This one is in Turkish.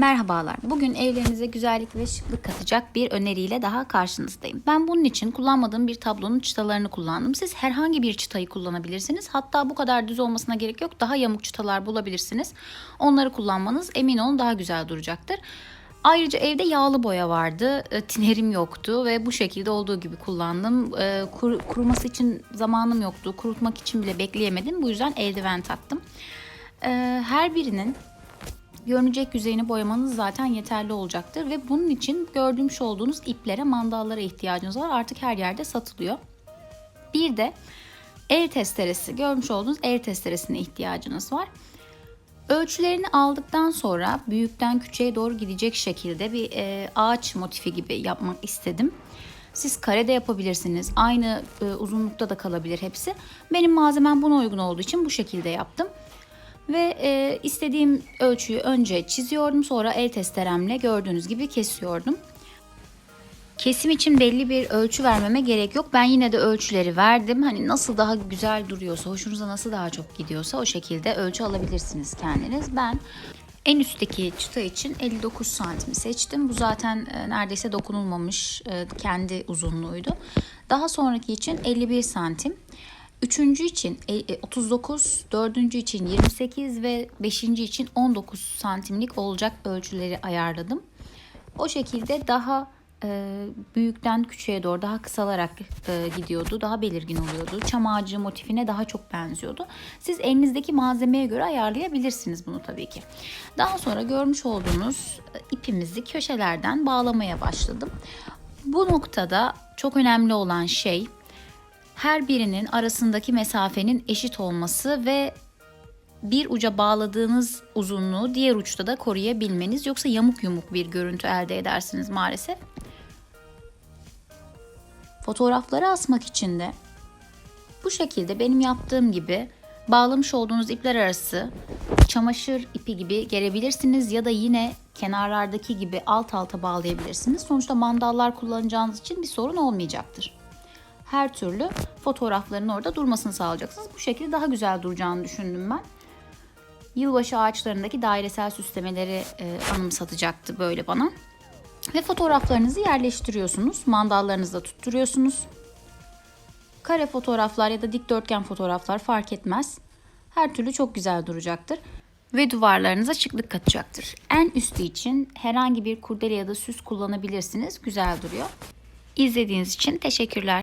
Merhabalar. Bugün evlerinize güzellik ve şıklık katacak bir öneriyle daha karşınızdayım. Ben bunun için kullanmadığım bir tablonun çıtalarını kullandım. Siz herhangi bir çıtayı kullanabilirsiniz. Hatta bu kadar düz olmasına gerek yok. Daha yamuk çıtalar bulabilirsiniz. Onları kullanmanız emin olun daha güzel duracaktır. Ayrıca evde yağlı boya vardı. E, Tinerim yoktu ve bu şekilde olduğu gibi kullandım. E, kuru- kuruması için zamanım yoktu. Kurutmak için bile bekleyemedim. Bu yüzden eldiven taktım. E, Her birinin görünecek yüzeyini boyamanız zaten yeterli olacaktır ve bunun için gördüğümüş olduğunuz iplere, mandallara ihtiyacınız var. Artık her yerde satılıyor. Bir de el testeresi, görmüş olduğunuz el testeresine ihtiyacınız var. Ölçülerini aldıktan sonra büyükten küçüğe doğru gidecek şekilde bir e, ağaç motifi gibi yapmak istedim. Siz karede yapabilirsiniz. Aynı e, uzunlukta da kalabilir hepsi. Benim malzemem buna uygun olduğu için bu şekilde yaptım. Ve e, istediğim ölçüyü önce çiziyordum. Sonra el testeremle gördüğünüz gibi kesiyordum. Kesim için belli bir ölçü vermeme gerek yok. Ben yine de ölçüleri verdim. Hani nasıl daha güzel duruyorsa, hoşunuza nasıl daha çok gidiyorsa o şekilde ölçü alabilirsiniz kendiniz. Ben en üstteki çıta için 59 santimi seçtim. Bu zaten e, neredeyse dokunulmamış e, kendi uzunluğuydu. Daha sonraki için 51 santim. Üçüncü için e, e, 39, dördüncü için 28 ve beşinci için 19 santimlik olacak ölçüleri ayarladım. O şekilde daha e, büyükten küçüğe doğru daha kısalarak e, gidiyordu. Daha belirgin oluyordu. Çam ağacı motifine daha çok benziyordu. Siz elinizdeki malzemeye göre ayarlayabilirsiniz bunu tabii ki. Daha sonra görmüş olduğunuz e, ipimizi köşelerden bağlamaya başladım. Bu noktada çok önemli olan şey her birinin arasındaki mesafenin eşit olması ve bir uca bağladığınız uzunluğu diğer uçta da koruyabilmeniz yoksa yamuk yumuk bir görüntü elde edersiniz maalesef. Fotoğrafları asmak için de bu şekilde benim yaptığım gibi bağlamış olduğunuz ipler arası çamaşır ipi gibi gerebilirsiniz ya da yine kenarlardaki gibi alt alta bağlayabilirsiniz. Sonuçta mandallar kullanacağınız için bir sorun olmayacaktır her türlü fotoğrafların orada durmasını sağlayacaksınız. Bu şekilde daha güzel duracağını düşündüm ben. Yılbaşı ağaçlarındaki dairesel süslemeleri e, anımsatacaktı böyle bana. Ve fotoğraflarınızı yerleştiriyorsunuz. Mandallarınızı da tutturuyorsunuz. Kare fotoğraflar ya da dikdörtgen fotoğraflar fark etmez. Her türlü çok güzel duracaktır. Ve duvarlarınıza şıklık katacaktır. En üstü için herhangi bir kurdele ya da süs kullanabilirsiniz. Güzel duruyor. İzlediğiniz için teşekkürler.